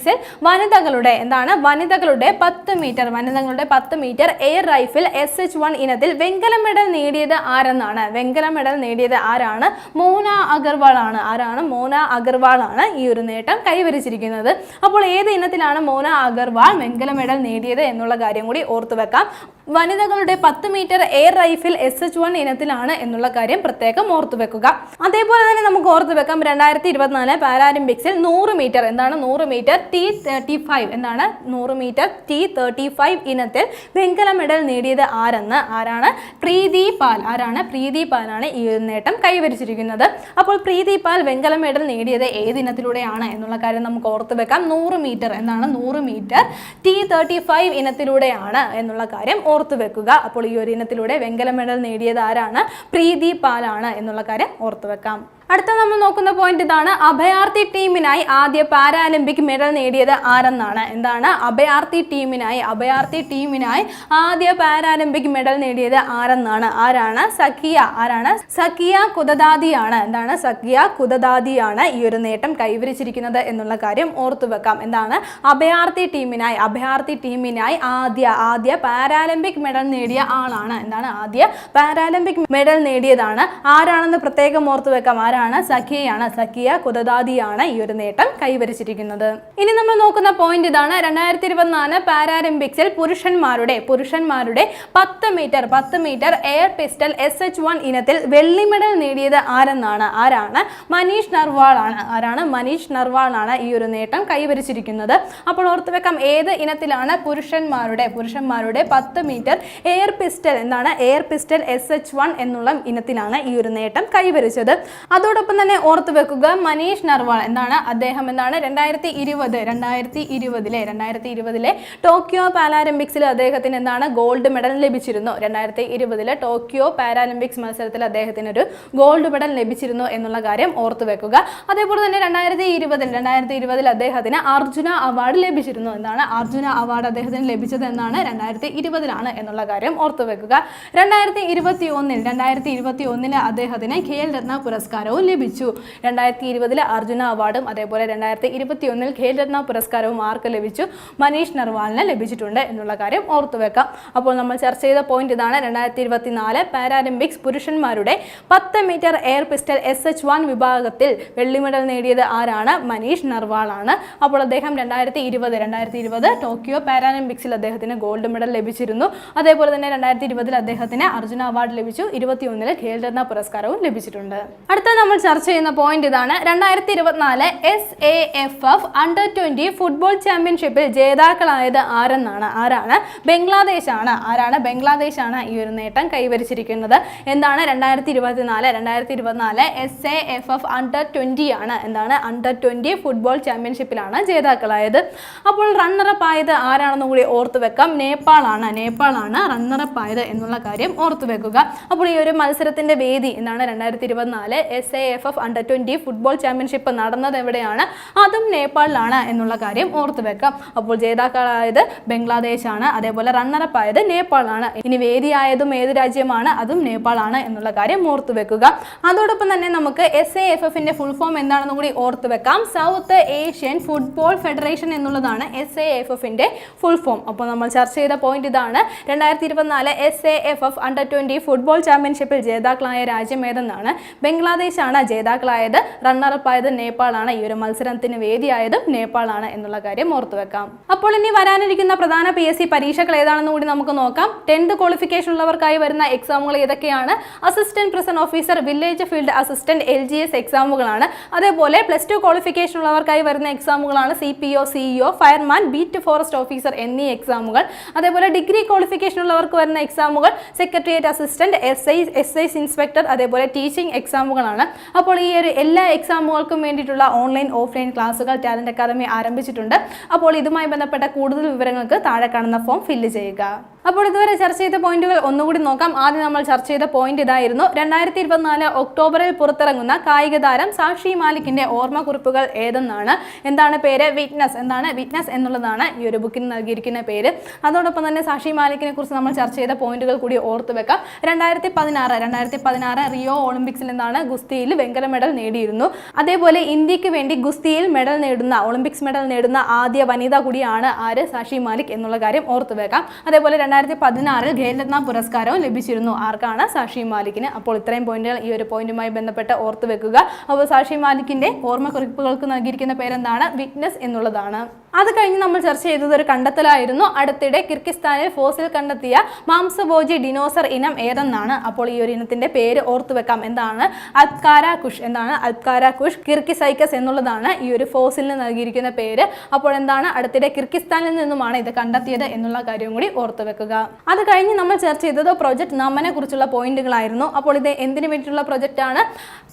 പാരാലിമ്പിക്സിൽ വനിതകളുടെ എന്താണ്? വനിതകളുടെ പത്ത് മീറ്റർ വനിതകളുടെ പത്ത് metre air rifle S H one ഇനത്തിൽ വെങ്കല മെഡൽ നേടിയത് ആരെന്നാണ്? വെങ്കല മെഡൽ നേടിയത് ആരാണ്? മോന അഗർവാൾ ആണ് ആരാണ്? മോന അഗർവാൾ ആണ് ഈ ഒരു നേട്ടം കൈവരിച്ചിരിക്കുന്നത്. അപ്പോൾ ഏത് ഇനത്തിലാണ് മോന അഗർവാൾ വെങ്കല മെഡൽ നേടിയത് എന്നുള്ള കാര്യം കൂടി ഓർത്തു വെക്കാം വനിതകളുടെ പത്ത് metre air rifle S H one ഇനത്തിലാണ് എന്നുള്ള കാര്യം പ്രത്യേകം ഓർത്തു വെക്കുക. അതേപോലെ തന്നെ നമുക്ക് ഓർത്തു വെക്കാം രണ്ടായിരത്തി ഇരുപത്തിനാല് പാരാലിമ്പിക്സിൽ നൂറ് മീറ്റർ എന്താണ്? നൂറ് മീറ്റർ ടി തേർട്ടി ഫൈവ് എന്താണ്? നൂറ് മീറ്റർ ടി തേർട്ടി ഫൈവ് ഇനത്തിൽ വെങ്കല മെഡൽ നേടിയത് ആരെന്ന്? ആരാണ്? പ്രീതി പാൽ. ആരാണ്? പ്രീതി പാലാണ് ഈ ഒരു നേട്ടം കൈവരിച്ചിരിക്കുന്നത്. അപ്പോൾ പ്രീതി പാൽ വെങ്കല മെഡൽ നേടിയത് ഏത് ഇനത്തിലൂടെയാണ് എന്നുള്ള കാര്യം നമുക്ക് ഓർത്തു വെക്കാം. നൂറ് മീറ്റർ എന്താണ്? നൂറ് മീറ്റർ ടി തേർട്ടി ഫൈവ് ഇനത്തിലൂടെയാണ് എന്നുള്ള കാര്യം ഓർത്തു വെക്കുക. അപ്പോൾ ഈ ഒരു ഇനത്തിലൂടെ വെങ്കല മെഡൽ നേടിയത് ആരാണ്? പ്രീതി പാലാണ് എന്നുള്ള കാര്യം ഓർത്തു വെക്കാം അടുത്ത നമ്മൾ നോക്കുന്ന പോയിന്റ് ഇതാണ്. അഭയാർത്ഥി ടീമിനായി ആദ്യ പാരാലിമ്പിക് മെഡൽ നേടിയത് ആരെന്നാണ്? എന്താണ്? അഭയാർത്ഥി ടീമിനായി അഭയാർത്ഥി ടീമിനായി ആദ്യ പാരാലിമ്പിക് മെഡൽ നേടിയത് ആരെന്നാണ്? ആരാണ്? സഖിയ. ആരാണ്? സഖിയ കുതദാദിയാണ്. എന്താണ്? സഖിയ കുതദാദിയാണ് ഈ ഒരു നേട്ടം കൈവരിച്ചിരിക്കുന്നത് എന്നുള്ള കാര്യം ഓർത്തു വെക്കാം. എന്താണ്? അഭയാർത്ഥി ടീമിനായി അഭയാർത്ഥി ടീമിനായി ആദ്യ ആദ്യ പാരാലിമ്പിക് മെഡൽ നേടിയ ആളാണ്. എന്താണ്? ആദ്യ പാരാലിമ്പിക് മെഡൽ നേടിയതാണ്. ആരാണെന്ന് പ്രത്യേകം ഓർത്തു വെക്കാം. ആരാണ്? സഖിയയാണ് സഖിയ കുതദാദിയാണ് ഈ ഒരു നേട്ടം കൈവരിച്ചിരിക്കുന്നത്. ഇനി നമ്മൾ നോക്കുന്ന പോയിന്റ് ഇതാണ്. രണ്ടായിരത്തി ഇരുപത്തിനാല് പാരാലിമ്പിക്സിൽ പുരുഷന്മാരുടെ പുരുഷന്മാരുടെ പത്ത് മീറ്റർ പത്ത് metre air pistol S H one ഇനത്തിൽ വെള്ളി മെഡൽ നേടിയത് ആരെന്നാണ്? ആരാണ്? മനീഷ് നർവാൾ ആണ്. ആരാണ്? മനീഷ് നർവാൾ ആണ് ഈ ഒരു നേട്ടം കൈവരിച്ചിരിക്കുന്നത്. അപ്പോൾ ഓർത്തുവെക്കാം ഏത് ഇനത്തിലാണ് പുരുഷന്മാരുടെ പുരുഷന്മാരുടെ പത്ത് മീറ്റർ എയർ പിസ്റ്റൽ എന്താണ്? Air pistol S H one എന്നുള്ള ഇനത്തിലാണ് ഈ ഒരു നേട്ടം കൈവരിച്ചത്. അതോടൊപ്പം തന്നെ ഓർത്തു വെക്കുക മനീഷ് നർവാൾ എന്താണ് അദ്ദേഹം എന്താണ് രണ്ടായിരത്തി ഇരുപത് രണ്ടായിരത്തി ഇരുപതിലെ രണ്ടായിരത്തി ഇരുപതിലെ ടോക്കിയോ പാരാലിമ്പിക്സിൽ അദ്ദേഹത്തിന് എന്താണ് ഗോൾഡ് മെഡൽ ലഭിച്ചിരുന്നു. രണ്ടായിരത്തി ഇരുപതിലെ ടോക്കിയോ പാരാലിമ്പിക്സ് മത്സരത്തിൽ അദ്ദേഹത്തിന് ഒരു ഗോൾഡ് മെഡൽ ലഭിച്ചിരുന്നു എന്നുള്ള കാര്യം ഓർത്തു വെക്കുക. അതേപോലെ തന്നെ രണ്ടായിരത്തി ഇരുപതിൽ രണ്ടായിരത്തി ഇരുപതിൽ അദ്ദേഹത്തിന് അർജുന അവാർഡ് ലഭിച്ചിരുന്നു എന്താണ് അർജുന അവാർഡ് അദ്ദേഹത്തിന് ലഭിച്ചത് എന്നാണ് രണ്ടായിരത്തി ഇരുപതിലാണ് എന്നുള്ള കാര്യം ഓർത്തു വെക്കുക. രണ്ടായിരത്തി ഇരുപത്തി ഒന്നിൽ രണ്ടായിരത്തി ഇരുപത്തി ഒന്നിന് അദ്ദേഹത്തിന് ഖേൽ രത്ന പുരസ്കാരവും പുരസ്കാരവും ലഭിച്ചു. രണ്ടായിരത്തി ഇരുപതിലെ അർജുന അവാർഡും അതേപോലെ രണ്ടായിരത്തി ഇരുപത്തി ഒന്നിൽ ഖേൽരത്ന പുരസ്കാരവും ആർക്ക് ലഭിച്ചു? മനീഷ് നർവാളിന് ലഭിച്ചിട്ടുണ്ട് എന്നുള്ള കാര്യം ഓർത്തുവെക്കാം അപ്പോൾ നമ്മൾ ചർച്ച ചെയ്ത പോയിന്റ് ഇതാണ്. രണ്ടായിരത്തി ഇരുപത്തിനാല് പാരാലിമ്പിക്സ് പുരുഷന്മാരുടെ പത്ത് metre air pistol S H one വിഭാഗത്തിൽ വെള്ളി മെഡൽ നേടിയത് ആരാണ്? മനീഷ് നർവാളാണ്. അപ്പോൾ അദ്ദേഹം രണ്ടായിരത്തി ഇരുപത് രണ്ടായിരത്തി ഇരുപത് ടോക്കിയോ പാരാലിമ്പിക്സിൽ അദ്ദേഹത്തിന് ഗോൾഡ് മെഡൽ ലഭിച്ചിരുന്നു. അതേപോലെ തന്നെ രണ്ടായിരത്തി ഇരുപതിൽ അദ്ദേഹത്തിന് അർജുന അവാർഡ് ലഭിച്ചു. ഇരുപത്തിയൊന്നിൽ ഖേൽരത്ന പുരസ്കാരവും ലഭിച്ചിട്ടുണ്ട്. അടുത്ത നമ്മൾ ചർച്ച ചെയ്യുന്ന പോയിന്റ് ഇതാണ്. രണ്ടായിരത്തി ഇരുപത്തിനാല് S A F F under twenty football ചാമ്പ്യൻഷിപ്പിൽ ജേതാക്കളായത് ആരെന്നാണ്? ആരാണ്? ബംഗ്ലാദേശാണ്. ആരാണ്? ബംഗ്ലാദേശാണ് ഈ ഒരു നേട്ടം കൈവരിച്ചിരിക്കുന്നത്. എന്താണ്? രണ്ടായിരത്തി ഇരുപത്തിനാല് രണ്ടായിരത്തി ഇരുപത്തിനാല് S A F F under twenty ആണ്. എന്താണ്? അണ്ടർ ട്വന്റി ഫുട്ബോൾ ചാമ്പ്യൻഷിപ്പിലാണ് ജേതാക്കളായത്. അപ്പോൾ റണ്ണറപ്പ് ആയത് ആരാണെന്നും കൂടി ഓർത്തു വെക്കാം. നേപ്പാളാണ്. നേപ്പാളാണ് റണ്ണറപ്പ് ആയത് എന്നുള്ള കാര്യം ഓർത്തു വെക്കുക. അപ്പോൾ ഈ ഒരു മത്സരത്തിന്റെ വേദി എന്താണ്? രണ്ടായിരത്തി ഇരുപത്തിനാല് S A F F under twenty football championship നടന്നത് എവിടെയാണ്? അതും നേപ്പാളിലാണ് എന്നുള്ള കാര്യം ഓർത്തു വെക്കാം. അപ്പോൾ ജേതാക്കളായത് ബംഗ്ലാദേശ് ആണ് അതേപോലെ റണ്ണറപ്പ് ആയത് നേപ്പാളാണ്. ഇനി വേദിയായതും ഏത് രാജ്യമാണ്? അതും നേപ്പാളാണ് എന്നുള്ള കാര്യം ഓർത്തു വെക്കുക. അതോടൊപ്പം തന്നെ നമുക്ക് എസ് എ എഫ് എഫിന്റെ ഫുൾ ഫോം എന്താണെന്ന് കൂടി ഓർത്തു വെക്കാം. സൗത്ത് ഏഷ്യൻ ഫുട്ബോൾ ഫെഡറേഷൻ എന്നുള്ളതാണ് എസ് എ എഫ് എഫിന്റെ ഫുൾ ഫോം അപ്പോൾ നമ്മൾ ചർച്ച ചെയ്ത പോയിന്റ് ഇതാണ്. രണ്ടായിരത്തി ഇരുപത്തിനാല് S A F F under twenty football ചാമ്പ്യൻഷിപ്പിൽ ജേതാക്കളായ രാജ്യം ഏതെന്നാണ്? ബംഗ്ലാദേശാണ് ജേതാക്കളായത്. റണ്ണറപ്പായത് നേപ്പാളാണ്. ഈ ഒരു മത്സരത്തിന് വേദിയായതും നേപ്പാളാണ് എന്നുള്ള കാര്യം ഓർത്തു വെക്കാം. അപ്പോൾ ഇനി വരാനിരിക്കുന്ന പ്രധാന പി എസ് സി പരീക്ഷകൾ ഏതാണെന്ന് കൂടി നമുക്ക് നോക്കാം. ടെൻത്ത് ക്വാളിഫിക്കേഷൻ ഉള്ളവർക്കായി വരുന്ന എക്സാമുകൾ ഏതൊക്കെയാണ്? Assistant prison officer village field assistant L G S എക്സാമുകളാണ് അതേപോലെ പ്ലസ് ടു ക്വാളിഫിക്കേഷൻ ഉള്ളവർക്കായി വരുന്ന എക്സാമുകളാണ് C P O CEO fireman beat forest officer എന്നീ എക്സാമുകൾ അതേപോലെ ഡിഗ്രി ക്വാളിഫിക്കേഷൻ ഉള്ളവർക്ക് വരുന്ന എക്സാമുകൾ secretariat assistant S I excise inspector അതേപോലെ ടീച്ചിങ് എക്സാമുകളാണ് അപ്പോൾ ഈ ഒരു എല്ലാ എക്സാമുകൾക്കും വേണ്ടിയിട്ടുള്ള ഓൺലൈൻ ഓഫ്ലൈൻ ക്ലാസ്സുകൾ ടാലന്റ് അക്കാദമി ആരംഭിച്ചിട്ടുണ്ട്. അപ്പോൾ ഇതുമായി ബന്ധപ്പെട്ട കൂടുതൽ വിവരങ്ങൾക്ക് താഴെ കാണുന്ന ഫോം ഫില്ല് ചെയ്യുക. അപ്പോൾ ഇതുവരെ ചർച്ച ചെയ്ത പോയിന്റുകൾ ഒന്നുകൂടി നോക്കാം. ആദ്യം നമ്മൾ ചർച്ച ചെയ്ത പോയിന്റ് ഇതായിരുന്നു. രണ്ടായിരത്തി ഇരുപത്തിനാല് ഒക്ടോബറിൽ പുറത്തിറങ്ങുന്ന കായിക താരം സാക്ഷി മാലിക്കിന്റെ ഓർമ്മക്കുറിപ്പുകൾ ഏതെന്നാണ് എന്താണ് പേര് വിറ്റ്നസ് എന്താണ് വിറ്റ്നസ് എന്നുള്ളതാണ് ഈ ഒരു ബുക്കിന് നൽകിയിരിക്കുന്ന പേര്. അതോടൊപ്പം തന്നെ സാക്ഷി മാലിക്കിനെ കുറിച്ച് നമ്മൾ ചർച്ച ചെയ്ത പോയിന്റുകൾ കൂടി ഓർത്തു വെക്കാം. രണ്ടായിരത്തി പതിനാറ് രണ്ടായിരത്തി പതിനാറ് റിയോ ഒളിമ്പിക്സിൽ നിന്നാണ് ഗുസ്തിയിൽ വെങ്കല മെഡൽ നേടിയിരുന്നു. അതേപോലെ ഇന്ത്യയ്ക്ക് വേണ്ടി ഗുസ്തിയിൽ മെഡൽ നേടുന്ന ഒളിമ്പിക്സ് മെഡൽ നേടുന്ന ആദ്യ വനിത കൂടിയാണ് ആര്? സാക്ഷി മാലിക് എന്നുള്ള കാര്യം ഓർത്തു വെക്കാം. അതേപോലെ രണ്ടായിരത്തി പതിനാറിൽ ഖേൽരത്ന പുരസ്കാരവും ലഭിച്ചിരുന്നു. ആർക്കാണ് സാഷി മാലിക്കിന്? അപ്പോൾ ഇത്രയും പോയിന്റുകൾ ഈ ഒരു പോയിന്റുമായി ബന്ധപ്പെട്ട് ഓർത്തു വെക്കുക അപ്പോൾ സാഷി മാലിക്കിന്റെ ഓർമ്മക്കുറിപ്പുകൾക്ക് നൽകിയിരിക്കുന്ന പേരെന്താണ്? വിറ്റ്നസ് എന്നുള്ളതാണ്. അത് കഴിഞ്ഞ് നമ്മൾ ചർച്ച ചെയ്തത് ഒരു കണ്ടെത്തലായിരുന്നു. അടുത്തിടെ കിർഗിസ്ഥാനിൽ ഫോസിൽ കണ്ടെത്തിയ മാംസഭോജി ഡിനോസർ ഇനം ഏതെന്നാണ്? അപ്പോൾ ഈ ഒരു ഇനത്തിന്റെ പേര് ഓർത്തു വെക്കാം. എന്താണ്? അത്കാര കുഷ് എന്താണ്? അത്കാര കുഷ് കിർക്കിസൈക്കസ് എന്നുള്ളതാണ് ഈ ഒരു ഫോസിലിന് നൽകിയിരിക്കുന്ന പേര്. അപ്പോൾ എന്താണ്? അടുത്തിടെ കിർഗിസ്ഥാനിൽ നിന്നുമാണ് ഇത് കണ്ടെത്തിയത് എന്നുള്ള കാര്യം കൂടി ഓർത്തു വെക്കുക. അത് കഴിഞ്ഞ് നമ്മൾ ചർച്ച ചെയ്തത് പ്രൊജക്ട് നമ്മനെ കുറിച്ചുള്ള പോയിന്റുകളായിരുന്നു. അപ്പോൾ ഇത് എന്തിനു വേണ്ടിയിട്ടുള്ള പ്രൊജക്റ്റാണ്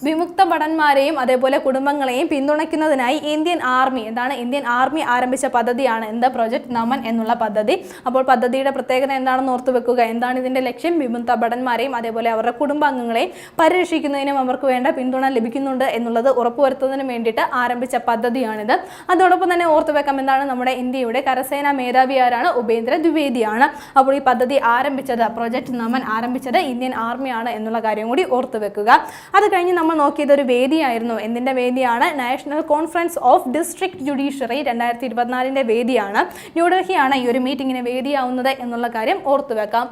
വിമുക്ത ഭടന്മാരെയും അതേപോലെ കുടുംബങ്ങളെയും പിന്തുണയ്ക്കുന്നതിനായി ഇന്ത്യൻ ആർമി എന്താണ്? ഇന്ത്യൻ ആർമി ആരംഭിച്ച പദ്ധതിയാണ് എന്ത് പ്രൊജക്ട് നമൻ എന്നുള്ള പദ്ധതി. അപ്പോൾ പദ്ധതിയുടെ പ്രത്യേകത എന്താണെന്ന് ഓർത്തു വെക്കുക. എന്താണ് ഇതിന്റെ ലക്ഷ്യം? വിമുക്ത ഭടന്മാരെയും അതേപോലെ അവരുടെ കുടുംബാംഗങ്ങളെയും പരിരക്ഷിക്കുന്നതിനും അവർക്ക് വേണ്ട പിന്തുണ ലഭിക്കുന്നുണ്ട് എന്നുള്ളത് ഉറപ്പുവരുത്തുന്നതിന് വേണ്ടിയിട്ട് ആരംഭിച്ച പദ്ധതിയാണിത്. അതോടൊപ്പം തന്നെ ഓർത്തു വെക്കാം എന്താണ് നമ്മുടെ ഇന്ത്യയുടെ കരസേനാ മേധാവി ആരാണ്? ഉപേന്ദ്ര ദ്വിവേദിയാണ്. അപ്പോൾ ഈ പദ്ധതി ആരംഭിച്ചത് പ്രൊജക്ട് നമൻ ആരംഭിച്ചത് ഇന്ത്യൻ ആർമിയാണ് എന്നുള്ള കാര്യം കൂടി ഓർത്തു വെക്കുക. അത് കഴിഞ്ഞ് നമ്മൾ നോക്കിയത് ഒരു വേദിയായിരുന്നു. എന്തിന്റെ വേദിയാണ്? National conference of district judiciary രണ്ടായിരത്തി ഇരുപത്തിനാലിന്റെ വേദിയാണ്. ന്യൂഡൽഹിയാണ് ഈ ഒരു മീറ്റിങ്ങിന് വേദിയാവുന്നത് എന്നുള്ള കാര്യം ഓർത്തു വെക്കാം.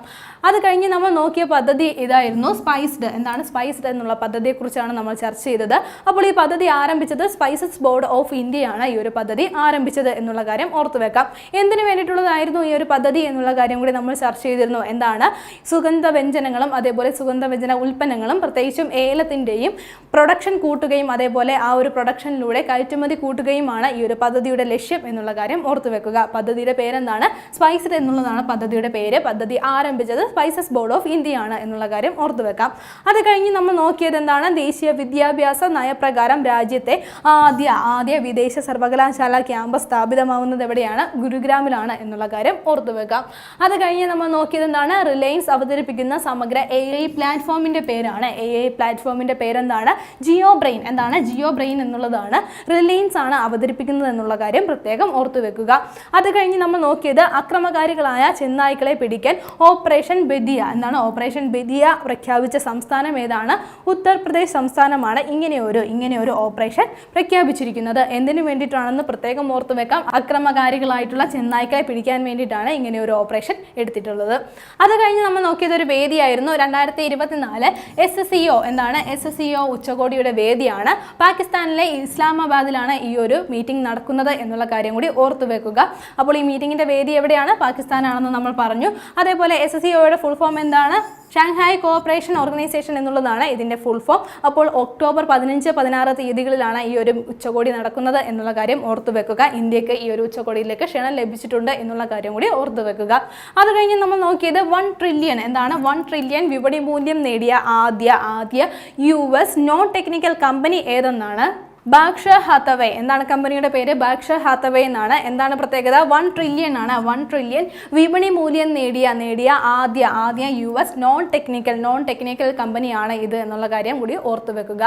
അത് കഴിഞ്ഞ് നമ്മൾ നോക്കിയ പദ്ധതി ഇതായിരുന്നു സ്പൈസ്ഡ് എന്താണ് സ്പൈസ്ഡ് എന്നുള്ള പദ്ധതിയെക്കുറിച്ചാണ് നമ്മൾ ചർച്ച ചെയ്തത്. അപ്പോൾ ഈ പദ്ധതി ആരംഭിച്ചത് സ്പൈസസ് ബോർഡ് ഓഫ് ഇന്ത്യയാണ് ഈ ഒരു പദ്ധതി ആരംഭിച്ചത് എന്നുള്ള കാര്യം ഓർത്തു വെക്കാം. എന്തിനു വേണ്ടിയിട്ടുള്ളതായിരുന്നു ഈ ഒരു പദ്ധതി എന്നുള്ള കാര്യം കൂടി നമ്മൾ ചർച്ച ചെയ്തിരുന്നു. എന്താണ്? സുഗന്ധ വ്യഞ്ജനങ്ങളും അതേപോലെ സുഗന്ധ വ്യഞ്ജന ഉൽപ്പന്നങ്ങളും പ്രത്യേകിച്ചും ഏലത്തിന്റെയും പ്രൊഡക്ഷൻ കൂട്ടുകയും അതേപോലെ ആ ഒരു പ്രൊഡക്ഷനിലൂടെ കയറ്റുമതി കൂട്ടുകയുമാണ് ഈ ഒരു പദ്ധതിയുടെ ലക്ഷ്യം എന്നുള്ള കാര്യം ഓർത്തു വെക്കുക. പദ്ധതിയുടെ പേരെന്താണ്? സ്പൈസ്ഡ് എന്നുള്ളതാണ് പദ്ധതിയുടെ പേര്. പദ്ധതി ആരംഭിച്ചത് സ്പൈസസ് ബോർഡ് ഓഫ് ഇന്ത്യ ആണ് എന്നുള്ള കാര്യം ഓർത്തു വെക്കാം. അത് കഴിഞ്ഞ് നമ്മൾ നോക്കിയത് എന്താണ്? ദേശീയ വിദ്യാഭ്യാസ നയപ്രകാരം രാജ്യത്തെ ആദ്യ ആദ്യ വിദേശ സർവകലാശാല ക്യാമ്പസ് സ്ഥാപിതമാവുന്നത് എവിടെയാണ്? ഗുരുഗ്രാമിലാണ് എന്നുള്ള കാര്യം ഓർത്തു വെക്കാം. അത് കഴിഞ്ഞ് നമ്മൾ നോക്കിയത് എന്താണ്? റിലയൻസ് അവതരിപ്പിക്കുന്ന സമഗ്ര എ ഐ പ്ലാറ്റ്ഫോമിന്റെ പേരാണ്. എ ഐ പ്ലാറ്റ്ഫോമിന്റെ പേരെന്താണ്? ജിയോ ബ്രെയിൻ എന്താണ്? ജിയോ ബ്രെയിൻ എന്നുള്ളതാണ്. റിലയൻസ് ആണ് അവതരിപ്പിക്കുന്നത് എന്നുള്ള കാര്യം പ്രത്യേകം പ്രത്യേകം ഓർത്തു വെക്കുക. അത് കഴിഞ്ഞ് നമ്മൾ നോക്കിയത് അക്രമകാരികളായ ചെന്നായ്ക്കളെ പിടിക്കാൻ ഓപ്പറേഷൻ ബെദിയ എന്നാണ്. ഓപ്പറേഷൻ ബെദിയ പ്രഖ്യാപിച്ച സംസ്ഥാനം ഏതാണ്? ഉത്തർപ്രദേശ് സംസ്ഥാനമാണ്. ഇങ്ങനെ ഒരു ഇങ്ങനെ ഒരു ഓപ്പറേഷൻ പ്രഖ്യാപിച്ചിരിക്കുന്നത്. എന്തിനു വേണ്ടിയിട്ടാണെന്ന് പ്രത്യേകം ഓർത്തു വെക്കാം. അക്രമകാരികളായിട്ടുള്ള ചെന്നായ്ക്കളെ പിടിക്കാൻ വേണ്ടിയിട്ടാണ് ഇങ്ങനെ ഒരു ഓപ്പറേഷൻ എടുത്തിട്ടുള്ളത്. അത് കഴിഞ്ഞ് നമ്മൾ നോക്കിയത് ഒരു വേദിയായിരുന്നു. രണ്ടായിരത്തി ഇരുപത്തിനാല് എസ് സി ഒ എന്താണ്? എസ് സി ഒ ഉച്ചകോടിയുടെ വേദിയാണ്. പാകിസ്ഥാനിലെ ഇസ്ലാമാബാദിലാണ് ഈ ഒരു മീറ്റിംഗ് നടക്കുന്നത് എന്നുള്ള കാര്യം കൂടി ഓർത്തു വെക്കുക. അപ്പോൾ ഈ മീറ്റിംഗിന്റെ വേദി എവിടെയാണ്? പാകിസ്ഥാനാണെന്ന് നമ്മൾ പറഞ്ഞു. അതേപോലെ എസ് എസ് സിഒയുടെ ഫുൾ ഫോം എന്താണ്? ഷാങ്ഹായ് കോഓപ്പറേഷൻ ഓർഗനൈസേഷൻ എന്നുള്ളതാണ് ഇതിന്റെ ഫുൾ ഫോം അപ്പോൾ ഒക്ടോബർ പതിനഞ്ച് പതിനാറ് തീയതികളിലാണ് ഈ ഒരു ഉച്ചകോടി നടക്കുന്നത് എന്നുള്ള കാര്യം ഓർത്തു വെക്കുക. ഇന്ത്യയ്ക്ക് ഈ ഒരു ഉച്ചകോടിയിലേക്ക് ക്ഷണം ലഭിച്ചിട്ടുണ്ട് എന്നുള്ള കാര്യം കൂടി ഓർത്തു വെക്കുക. അത് കഴിഞ്ഞ് നമ്മൾ നോക്കിയത് വൺ ട്രില്യൺ എന്താണ്? വൺ ട്രില്യൺ വിപണി മൂല്യം നേടിയ ആദ്യ ആദ്യ U S non technical company ഏതെന്നാണ്? ബാക്ഷ ഹാത്തവേ എന്താണ് കമ്പനിയുടെ പേര്. ബാക്ഷ ഹാത്തവേ എന്നാണ്. എന്താണ് പ്രത്യേകത? വൺ ട്രില്യൺ ആണ്. വൺ ട്രില്യൺ വിപണി മൂല്യം നേടിയ നേടിയ ആദ്യ ആദ്യ U S non technical non technical കമ്പനിയാണ് ഇത് എന്നുള്ള കാര്യം കൂടി ഓർത്തു വെക്കുക.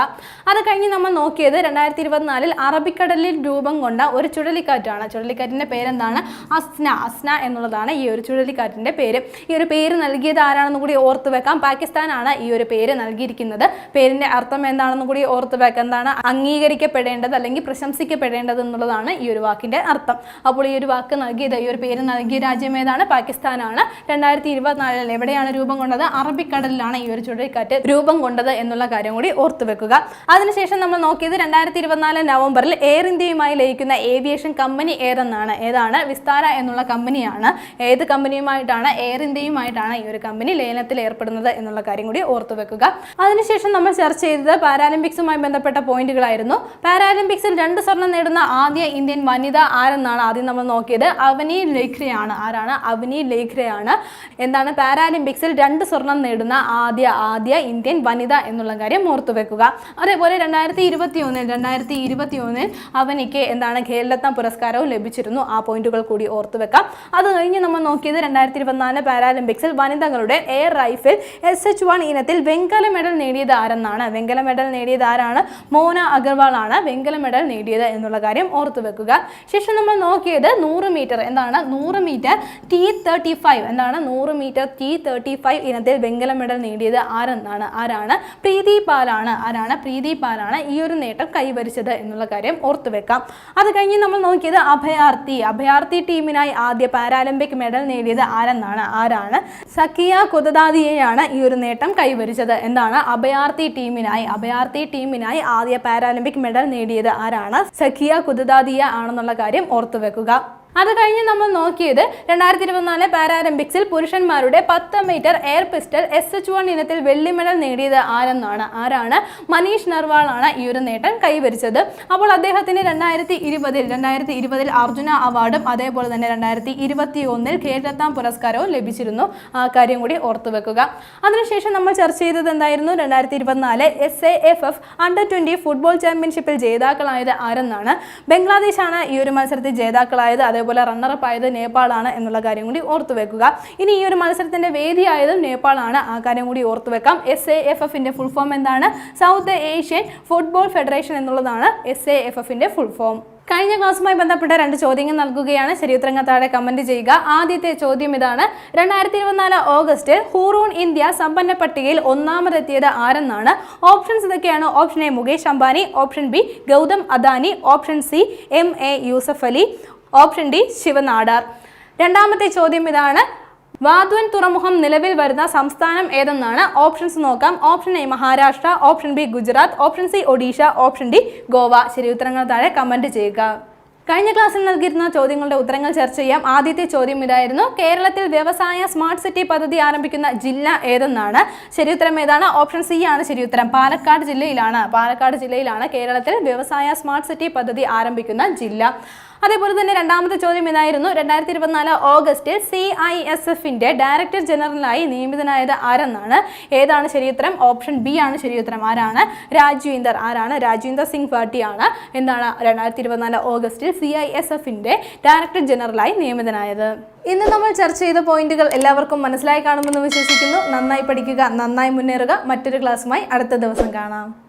അത് കഴിഞ്ഞ് നമ്മൾ നോക്കിയത് രണ്ടായിരത്തി ഇരുപത്തിനാലിൽ അറബിക്കടലിൽ രൂപം കൊണ്ട ഒരു ചുഴലിക്കാറ്റാണ്. ചുഴലിക്കാറ്റിന്റെ പേരെന്താണ്? അസ്ന. അസ്ന എന്നുള്ളതാണ് ഈ ഒരു ചുഴലിക്കാറ്റിന്റെ പേര്. ഈ ഒരു പേര് നൽകിയത് ആരാണെന്ന് കൂടി ഓർത്തു വെക്കാം. പാകിസ്ഥാനാണ് ഈ ഒരു പേര് നൽകിയിരിക്കുന്നത്. പേരിന്റെ അർത്ഥം എന്താണെന്ന് കൂടി ഓർത്തു വെക്കാം. എന്താണ്? അംഗീകരിക്കപ്പെടേണ്ടത് അല്ലെങ്കിൽ പ്രശംസിക്കപ്പെടേണ്ടത് എന്നുള്ളതാണ് ഈ ഒരു വാക്കിന്റെ അർത്ഥം. അപ്പോൾ ഈ ഒരു വാക്ക് നൽകിയത് ഈ ഒരു പേര് നൽകിയ രാജ്യം ഏതാണ്? പാകിസ്ഥാനാണ്. രണ്ടായിരത്തി ഇരുപത്തിനാലിൽ എവിടെയാണ് രൂപം കൊണ്ടത്? അറബിക്കടലിലാണ് ഈ ഒരു ചുഴലിക്കാറ്റ് രൂപം കൊണ്ടത് എന്നുള്ള കാര്യം കൂടി ഓർത്തു വെക്കുക. അതിനുശേഷം നമ്മൾ നോക്കിയത് രണ്ടായിരത്തി ഇരുപത്തിനാല് നവംബറിൽ എയർ ഇന്ത്യയുമായി ലയിക്കുന്ന ഏവിയേഷൻ കമ്പനി ഏതെന്നാണ്? ഏതാണ്? വിസ്താര എന്നുള്ള കമ്പനിയാണ്. ഏത് കമ്പനിയുമായിട്ടാണ്? എയർ ഇന്ത്യയുമായിട്ടാണ് ഈ ഒരു കമ്പനി ലയനത്തിൽ ഏർപ്പെടുന്നത് എന്നുള്ള കാര്യം കൂടി ഓർത്തു വെക്കുക. അതിനുശേഷം നമ്മൾ ചർച്ച ചെയ്തത് പാരാലിമ്പിക്സുമായി ബന്ധപ്പെട്ട പോയിന്റുകളായിരുന്നു. പാരാലിമ്പിക്സിൽ രണ്ട് സ്വർണം നേടുന്ന ആദ്യ ഇന്ത്യൻ വനിത ആരെന്നാണ് ആദ്യം നമ്മൾ നോക്കിയത്? അവനി ലേഖ്രയാണ്. ആരാണ്? അവനി ലേഖ്രയാണ്. എന്താണ്? പാരാലിമ്പിക്സിൽ രണ്ട് സ്വർണം നേടുന്ന ആദ്യ ആദ്യ ഇന്ത്യൻ വനിത എന്നുള്ള കാര്യം ഓർത്തു വെക്കുക. അതേപോലെ രണ്ടായിരത്തി ഇരുപത്തി ഒന്നിൽ രണ്ടായിരത്തി ഇരുപത്തി ഒന്നിൽ അവനിക്ക് എന്താണ് ഖേൽരത്ന പുരസ്കാരവും ലഭിച്ചിരുന്നു. ആ പോയിന്റുകൾ കൂടി ഓർത്തു വെക്കാം. അത് കഴിഞ്ഞ് നമ്മൾ നോക്കിയത് രണ്ടായിരത്തി ഇരുപത്തിനാല് പാരാലിമ്പിക്സിൽ വനിതകളുടെ air rifle S H one ഇനത്തിൽ വെങ്കല മെഡൽ നേടിയത് ആരെന്നാണ്? വെങ്കല മെഡൽ നേടിയത് ആരാണ്? മോന അഗർവാൾ ആണ്. വെങ്കല മെഡൽ നേടിയത് എന്നുള്ള കാര്യം ഓർത്തു വെക്കുക. ശേഷം നമ്മൾ നോക്കിയത് നൂറ് മീറ്റർ എന്താണ്? നൂറ് മീറ്റർ ടി തേർട്ടി ഫൈവ് എന്താണ്? നൂറ് മീറ്റർ ടി തേർട്ടി ഫൈവ് ഇനത്തിൽ വെങ്കല മെഡൽ നേടിയത് ആരെന്നാണ്? ആരാണ്? പ്രീതി പാലാണ്. ആരാണ് പ്രീതി പാലാണ് ഈ ഒരു നേട്ടം കൈവരിച്ചത് എന്നുള്ള കാര്യം ഓർത്തു വെക്കാം. അത് കഴിഞ്ഞ് നമ്മൾ നോക്കിയത് അഭയാർത്ഥി. അഭയാർത്ഥി ടീമിനായി ആദ്യ പാരാലിമ്പിക് മെഡൽ നേടിയത് ആരെന്നാണ്? ആരാണ്? സക്കിയ കുതദാദിയെയാണ് ഈ ഒരു നേട്ടം കൈവരിച്ചത്. എന്താണ്? അഭയാർത്ഥി ടീമിനായി. അഭയാർത്ഥി ടീമിനായി ആദ്യ പാരാലിമ്പിക് മെഡൽ നേടിയത് ആരാണ്? സഖിയ കുദദാദിയ ആണെന്നുള്ള കാര്യം ഓർത്തു വെക്കുക അത് കഴിഞ്ഞ് നമ്മൾ നോക്കിയത് രണ്ടായിരത്തി ഇരുപത്തിനാല് പാരാലിമ്പിക്സിൽ പുരുഷന്മാരുടെ പത്ത് metre air pistol S H one ഇനത്തിൽ വെള്ളി മെഡൽ നേടിയത് ആരെന്നാണ്? ആരാണ്? മനീഷ് നർവാൾ ആണ് ഈ ഒരു നേട്ടം കൈവരിച്ചത്. അപ്പോൾ അദ്ദേഹത്തിന് രണ്ടായിരത്തി ഇരുപതിൽ രണ്ടായിരത്തി ഇരുപതിൽ അർജുന അവാർഡും അതേപോലെ തന്നെ രണ്ടായിരത്തി ഇരുപത്തി ഒന്നിൽ കേരളത്താം പുരസ്കാരവും ലഭിച്ചിരുന്നു. ആ കാര്യം കൂടി ഓർത്തു വെക്കുക. അതിനുശേഷം നമ്മൾ ചർച്ച ചെയ്തത് എന്തായിരുന്നു? രണ്ടായിരത്തി ഇരുപത്തിനാല് S A F F under twenty football ചാമ്പ്യൻഷിപ്പിൽ ജേതാക്കളായത് ആരെന്നാണ്? ബംഗ്ലാദേശാണ് ഈ ഒരു മത്സരത്തിൽ ജേതാക്കളായത്. അതേപോലെ റണ്ണറപ്പ് ആയത് നേപ്പാളാണ് എന്നുള്ള കാര്യം കൂടി ഓർത്തു വെക്കുക. ഇനി ഈ ഒരു മത്സരത്തിന്റെ വേദിയായതും നേപ്പാളാണ്. ആ കാര്യം കൂടി ഓർത്തു വെക്കാം. എസ് എ എഫ് എഫിന്റെ ഫുൾ ഫോം എന്താണ്? സൗത്ത് ഏഷ്യൻ ഫുട്ബോൾ ഫെഡറേഷൻ എന്നുള്ളതാണ് എസ് എ എഫ് എഫിന്റെ ഫുൾ ഫോം കഴിഞ്ഞ ക്ലാസ്സുമായി ബന്ധപ്പെട്ട രണ്ട് ചോദ്യങ്ങൾ നൽകുകയാണ്. ശരിയുത്തരങ്ങൾ താഴെ കമന്റ് ചെയ്യുക. ആദ്യത്തെ ചോദ്യം ഇതാണ്. രണ്ടായിരത്തി ഇരുപത്തിനാല് ഓഗസ്റ്റ് ഹൂറൂൺ ഇന്ത്യ സമ്പന്ന പട്ടികയിൽ ഒന്നാമതെത്തിയത് ആരെന്നാണ്? ഓപ്ഷൻസ് ഇതൊക്കെയാണ്. Option A Mukesh Ambani option B Gautam Adani option C M A Yusuf Ali option D Shiv Nadar. രണ്ടാമത്തെ ചോദ്യം ഇതാണ്. വാധ്വൻ തുറമുഖം നിലവിൽ വരുന്ന സംസ്ഥാനം ഏതെന്നാണ്? ഓപ്ഷൻസ് നോക്കാം. Option A Maharashtra option B Gujarat option C Odisha option D Goa. ശരി ഉത്തരങ്ങൾ താഴെ കമന്റ് ചെയ്യുക. കഴിഞ്ഞ ക്ലാസ്സിൽ നൽകിയിരുന്ന ചോദ്യങ്ങളുടെ ഉത്തരങ്ങൾ ചർച്ച ചെയ്യാം. ആദ്യത്തെ ചോദ്യം ഇതായിരുന്നു. കേരളത്തിൽ വ്യവസായ സ്മാർട്ട് സിറ്റി പദ്ധതി ആരംഭിക്കുന്ന ജില്ല ഏതെന്നാണ്? ശരിയുത്തരം ഏതാണ്? ഓപ്ഷൻ സി ആണ്. ശരിയുത്തരം പാലക്കാട് ജില്ലയിലാണ്. പാലക്കാട് ജില്ലയിലാണ് കേരളത്തിൽ വ്യവസായ സ്മാർട്ട് സിറ്റി പദ്ധതി ആരംഭിക്കുന്ന ജില്ല. അതേപോലെ തന്നെ രണ്ടാമത്തെ ചോദ്യം ഇതായിരുന്നു. രണ്ടായിരത്തി ഇരുപത്തിനാല് ഓഗസ്റ്റിൽ സി ഐ എസ് എഫിന്റെ ഡയറക്ടർ ജനറലായി നിയമിതനായത് ആരെന്നാണ്? ഏതാണ് ശരിയുത്തരം? ഓപ്ഷൻ ബി ആണ് ശരിയുത്തരം. ആരാണ്? രാജീന്ദർ. ആരാണ്? രാജീന്ദർ സിംഗ് പാർട്ടിയാണ് എന്താണ് രണ്ടായിരത്തി ഇരുപത്തിനാല് ഓഗസ്റ്റിൽ സി ഐ എസ് എഫിന്റെ ഡയറക്ടർ ജനറലായി നിയമിതനായത്. ഇന്ന് നമ്മൾ ചർച്ച ചെയ്ത പോയിന്റുകൾ എല്ലാവർക്കും മനസ്സിലായി കാണുമെന്ന് വിശ്വസിക്കുന്നു. നന്നായി പഠിക്കുക നന്നായി മുന്നേറുക. മറ്റൊരു ക്ലാസ്സുമായി അടുത്ത ദിവസം കാണാം.